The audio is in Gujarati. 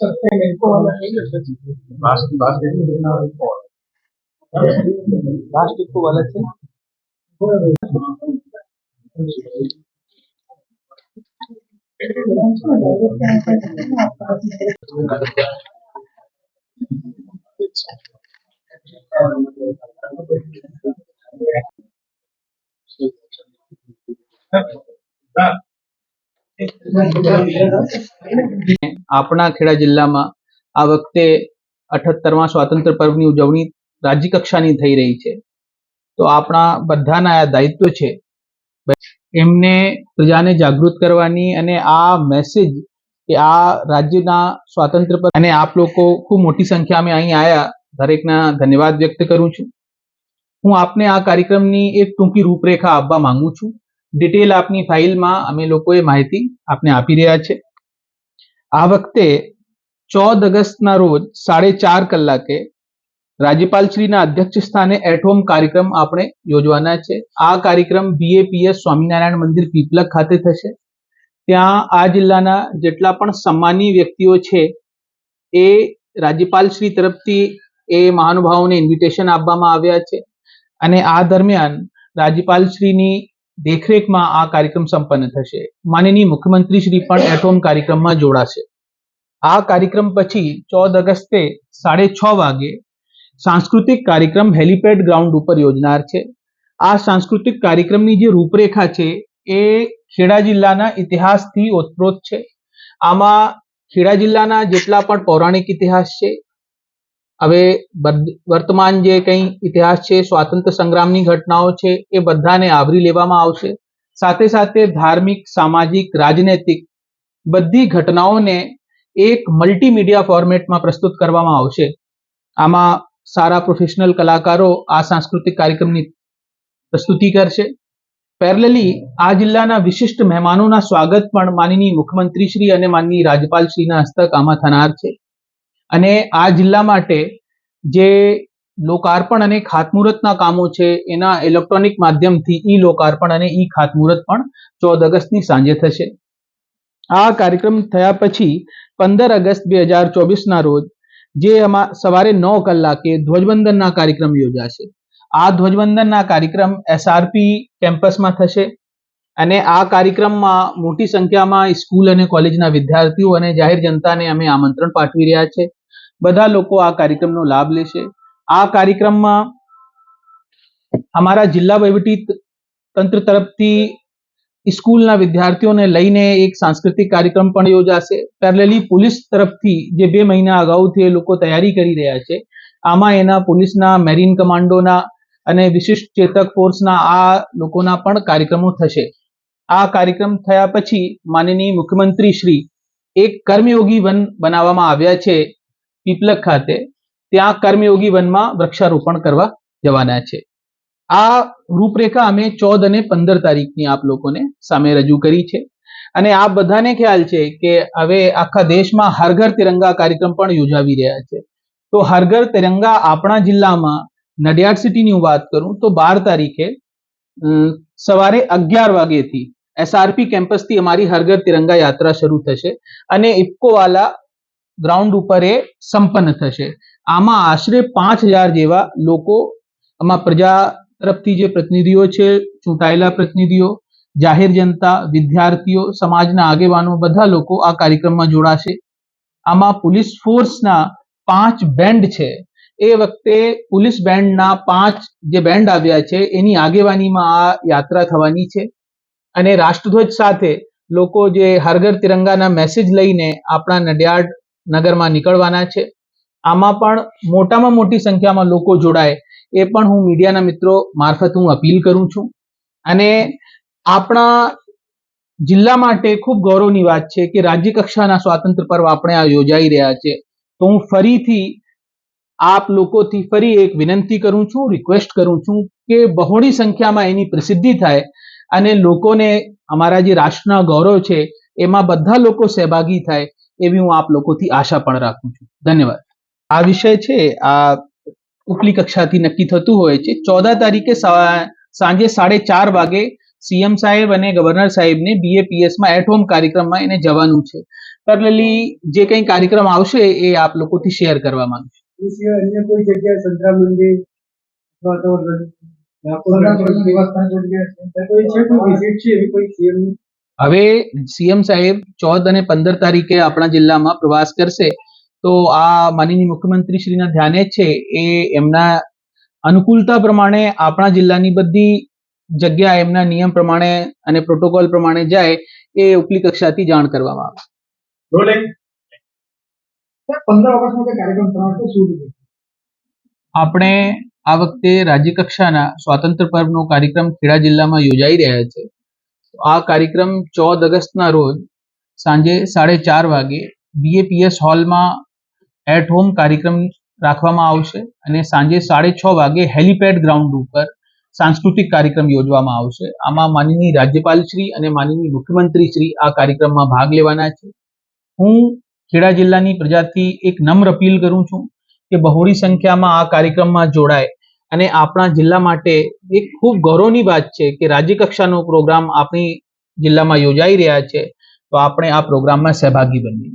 something important. Last, last. Last. That આપણા ખેડા જિલ્લામાં આ વખતે અઠ્ઠતરમાં સ્વાતંત્ર્ય પર્વની ઉજવણી રાજ્ય કક્ષાની થઈ રહી છે. તો આપણા બધાના આ દાયિત્વ છે. એમને પ્રજાને જાગૃત કરવાની અને આ મેસેજ કે આ રાજ્યના સ્વાતંત્ર્ય પર અને આપ લોકો ખૂબ મોટી સંખ્યામાં અહીં આવ્યા દરેકના ધન્યવાદ વ્યક્ત કરું છું. હું આપને આ કાર્યક્રમની એક ટૂંકી રૂપરેખા આપવા માંગુ છું. ડિટેલ આપની ફાઇલમાં અમે લોકોએ માહિતી આપને આપી રહ્યા છે. આ વખતે ચૌદ ઓગસ્ટના રોજ સાડે ચાર કલાકે રાજ્યપાલશ્રીના અધ્યક્ષ સ્થાને એટ કાર્યક્રમ આપણે યોજવાના છે. આ કાર્યક્રમ બીએપીએસ સ્વામિનારાયણ મંદિર પીપલક ખાતે થશે. ત્યાં આ જિલ્લાના જેટલા પણ સન્માનીય વ્યક્તિઓ છે, એ રાજ્યપાલશ્રી તરફથી એ મહાનુભાવોને ઇન્વિટેશન આપવામાં આવ્યા છે. અને આ દરમિયાન રાજ્યપાલશ્રીની દેખરેખમાં આ કાર્યક્રમ સંપન્ન થશે. માનનીય મુખ્યમંત્રી શ્રી પણ એટ કાર્યક્રમમાં જોડાશે. આ કાર્યક્રમ પછી ચૌદ ઓગસ્ટે સાડે છ વાગે સાંસ્કૃતિક કાર્યક્રમ હેલિપેડ ગ્રાઉન્ડ ઉપર યોજનાર છે. આ સાંસ્કૃતિક કાર્યક્રમની જે રૂપરેખા છે એ ખેડા જિલ્લાના ઇતિહાસથી ઓતપ્રોત છે. આમાં ખેડા જિલ્લાના જેટલા પણ પૌરાણિક ઇતિહાસ છે હવે વર્તમાન જે કંઈ ઇતિહાસ છે સ્વાતંત્ર્ય સંગ્રામની ઘટનાઓ છે, એ બધાને આવરી લેવામાં આવશે. સાથે સાથે ધાર્મિક, સામાજિક, રાજનૈતિક બધી ઘટનાઓને એક મલ્ટીમીડિયા ફોર્મેટમાં પ્રસ્તુત કરવામાં આવશે. આમાં સારા પ્રોફેશનલ કલાકારો આ સાંસ્કૃતિક કાર્યક્રમની પ્રસ્તુતિ કરશે. પેરેલલી આ જિલ્લાના વિશિષ્ટ મહેમાનોના સ્વાગત પણ માનનીય મુખ્યમંત્રી શ્રી અને માનનીય રાજ્યપાલશ્રીના હસ્તક આમાં થનાર છે. અને આ જિલ્લા માટે જે લોકાર્પણ અને ખાતમુહૂર્તના કામો છે, એના ઇલેક્ટ્રોનિક માધ્યમથી ઈ લોકાર્પણ અને ઈ ખાતમુહૂર્ત પણ ચૌદ ઓગસ્ટની સાંજે થશે. આ કાર્યક્રમ થયા પછી પંદર ઓગસ્ટ બે હજાર ચોવીસના રોજ, જે એમાં સવારે નવ કલાકે ધ્વજવંદનના કાર્યક્રમ યોજાશે. આ ધ્વજવંદનના કાર્યક્રમ એસઆરપી કેમ્પસમાં થશે અને આ કાર્યક્રમમાં મોટી સંખ્યામાં સ્કૂલ અને કોલેજના વિદ્યાર્થીઓ અને જાહેર જનતાને અમે આમંત્રણ પાઠવી રહ્યા છે. બધા લોકો આ કાર્યક્રમનો લાભ લેશે. આ કાર્યક્રમમાં અમારા જિલ્લા વહીવટી તંત્ર તરફથી સ્કૂલના વિદ્યાર્થીઓને લઈને એક સાંસ્કૃતિક કાર્યક્રમ પણ યોજાશે. પેરેલી પોલીસ તરફથી જે બે મહિના અગાઉથી એ લોકો તૈયારી કરી રહ્યા છે. આમાં એના પોલીસના, મેરીન કમાન્ડોના અને વિશિષ્ટ ચેતક ફોર્સના આ લોકોના પણ કાર્યક્રમો થશે. આ કાર્યક્રમ થયા પછી માનનીય મુખ્યમંત્રી શ્રી એક કર્મયોગી વન બનાવવામાં આવ્યા છે. પીપલક ખાતે ત્યાં કર્મયોગી વનમાં વૃક્ષારોપણ કરવા જવાના છે. આ રૂપરેખા અમે ચૌદ અને પંદર તારીખની આપ લોકોને સામે રજૂ કરી છે. અને આ બધાને ખ્યાલ છે કે હવે આખા દેશમાં હર ઘર તિરંગા કાર્યક્રમ પણ યોજાવી રહ્યા છે. તો હર ઘર તિરંગા આપણા જિલ્લામાં નડિયાદ સિટીની હું વાત કરું તો બાર તારીખે સવારે અગિયાર વાગ્યેથી એસઆરપી કેમ્પસથી અમારી હર તિરંગા યાત્રા શરૂ થશે. અને ઇફકોવાલા ગ્રાઉન્ડ ઉપર એ સંપન્ન થશે. આમાં આશરે પાંચ હજાર જેવા લોકો આમાં પ્રજા તરફથી જે પ્રતિનિધિઓ છે, ચૂંટાયેલા પ્રતિનિધિઓ, જાહેર જનતા, વિદ્યાર્થીઓ, સમાજના આગેવાનો બધા લોકો આ કાર્યક્રમમાં જોડાશે. આમાં પોલીસ ફોર્સના પાંચ બેન્ડ છે. એ વખતે પોલીસ બેન્ડના પાંચ જે બેન્ડ આવ્યા છે, એની આગેવાનીમાં આ યાત્રા થવાની છે. અને રાષ્ટ્રધ્વજ સાથે લોકો જે હરઘર તિરંગાના મેસેજ લઈને આપણા નડિયાદ નગરમાં નીકળવાના છે. આમાં પણ મોટામાં મોટી સંખ્યામાં લોકો જોડાય એ પણ હું મીડિયાના મિત્રો મારફત હું અપીલ કરું છું. અને આપણા જિલ્લા માટે ખૂબ ગૌરવની વાત છે કે રાજ્ય કક્ષાના સ્વાતંત્ર્ય પર્વ આપણે આ યોજાઈ રહ્યા છે. તો હું ફરીથી આપ લોકોથી ફરી એક વિનંતી કરું છું રિક્વેસ્ટ કરું છું કે બહોળી સંખ્યામાં એની પ્રસિદ્ધિ થાય અને લોકોને અમારા જે રાષ્ટ્રના ગૌરવ છે, એમાં બધા લોકો સહભાગી થાય. એવી હું આપ લોકોથી આશા પણ રાખું છું. ધન્યવાદ. આ વિષય છે આ ઉપલી કક્ષાથી નક્કી થતું હોય છે. ચૌદા તારીખે સાંજે સાડે ચાર વાગે સીએમ સાહેબ અને ગવર્નર સાહેબને બીએપીએસમાં એટ હોમ કાર્યક્રમમાં એને જવાનું છે. પેરેલલી જે કંઈ કાર્યક્રમ આવશે એ આપ લોકોથી શેર કરવા માંગુ છું. એ સિવાય અન્ય કોઈ જગ્યાએ સંતરા મંદિર અથવા તો કોઈ છે કોઈ વિઝિટ છે એવી કોઈ સીએમ હવે સીએમ સાહેબ ચૌદ અને પંદર તારીખે આપણા જિલ્લામાં પ્રવાસ કરશે. તો આ માનનીય મુખ્યમંત્રી શ્રીના ધ્યાને છે એ એમના અનુકૂળતા પ્રમાણે આપણા જિલ્લાની બધી જગ્યા એમના નિયમ પ્રમાણે અને પ્રોટોકોલ પ્રમાણે જાય એ ઉપલી કક્ષાથી જાણ કરવામાં આવે. પંદર ઓગસ્ટનો કાર્યક્રમ શું આપણે આ વખતે રાજ્ય કક્ષાના સ્વાતંત્ર્ય પર્વનો કાર્યક્રમ ખેડા જિલ્લામાં યોજાઈ રહ્યા છે. આ કાર્યક્રમ ચૌદ ઓગસ્ટના રોજ સાંજે સાડે ચાર વાગે બીએપીએસ હોલમાં એટ હોમ કાર્યક્રમ રાખવામાં આવશે અને સાંજે સાડે છ વાગે હેલીપેડ ગ્રાઉન્ડ ઉપર સાંસ્કૃતિક કાર્યક્રમ યોજવામાં આવશે. આમાં માનનીય રાજ્યપાલશ્રી અને માનનીય મુખ્યમંત્રી શ્રી આ કાર્યક્રમમાં ભાગ લેવાના છે. હું ખેડા જિલ્લાની પ્રજાથી એક નમ્ર અપીલ કરું છું કે બહોળી સંખ્યામાં આ કાર્યક્રમમાં જોડાય અને આપણા જિલ્લા માટે એક ખૂબ ગૌરવની વાત છે કે રાજ્ય કક્ષાનો પ્રોગ્રામ આપણી જિલ્લામાં યોજાઈ રહ્યા છે. તો આપણે આ પ્રોગ્રામમાં સહભાગી બનીએ.